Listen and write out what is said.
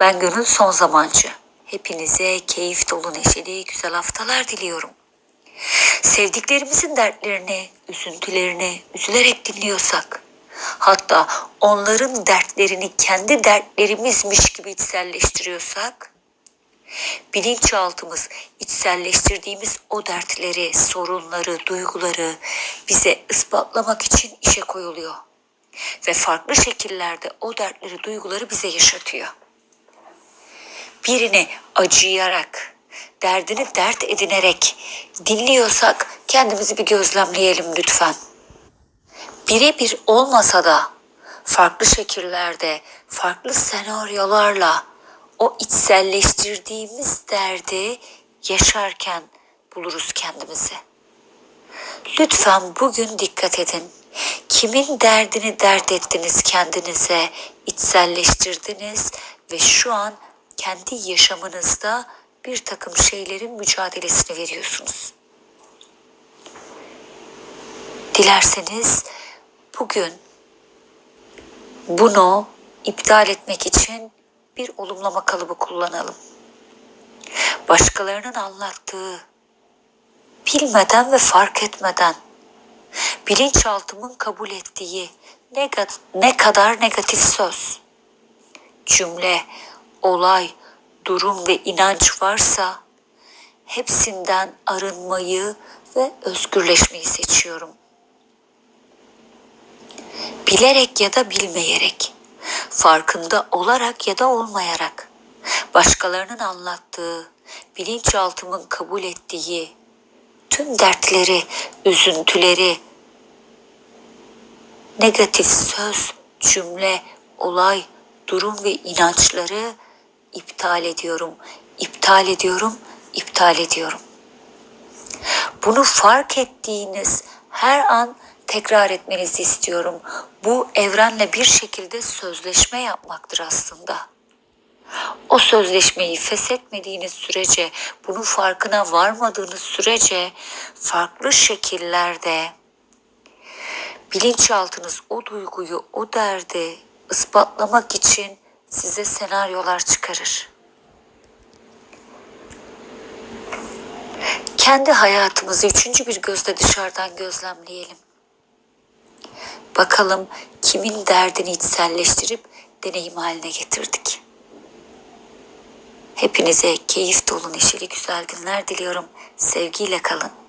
Ben Gönül Son Zamancı. Hepinize keyif dolu neşeli güzel haftalar diliyorum. Sevdiklerimizin dertlerini, üzüntülerini üzülerek dinliyorsak, hatta onların dertlerini kendi dertlerimizmiş gibi içselleştiriyorsak, bilinçaltımız içselleştirdiğimiz o dertleri, sorunları, duyguları bize ispatlamak için işe koyuluyor. Ve farklı şekillerde o dertleri, duyguları bize yaşatıyor. Birini acıyarak, derdini dert edinerek dinliyorsak kendimizi bir gözlemleyelim lütfen. Birebir olmasa da farklı şekillerde, farklı senaryolarla o içselleştirdiğimiz derdi yaşarken buluruz kendimizi. Lütfen bugün dikkat edin. Kimin derdini dert ettiniz kendinize, içselleştirdiniz ve şu an kendi yaşamınızda bir takım şeylerin mücadelesini veriyorsunuz. Dilerseniz bugün bunu iptal etmek için bir olumlama kalıbı kullanalım. Başkalarının anlattığı, bilmeden ve fark etmeden bilinçaltımın kabul ettiği ne, ne kadar negatif söz, cümle, olay, durum ve inanç varsa hepsinden arınmayı ve özgürleşmeyi seçiyorum. Bilerek ya da bilmeyerek, farkında olarak ya da olmayarak, başkalarının anlattığı, bilinçaltımın kabul ettiği tüm dertleri, üzüntüleri, negatif söz, cümle, olay, durum ve inançları iptal ediyorum, iptal ediyorum, iptal ediyorum. Bunu fark ettiğiniz her an tekrar etmenizi istiyorum. Bu evrenle bir şekilde sözleşme yapmaktır aslında. O sözleşmeyi feshetmediğiniz sürece, bunun farkına varmadığınız sürece farklı şekillerde bilinçaltınız o duyguyu, o derdi ispatlamak için size senaryolar çıkarır. Kendi hayatımızı üçüncü bir gözle dışarıdan gözlemleyelim. Bakalım kimin derdini içselleştirip deneyim haline getirdik. Hepinize keyif dolu neşeli güzel günler diliyorum. Sevgiyle kalın.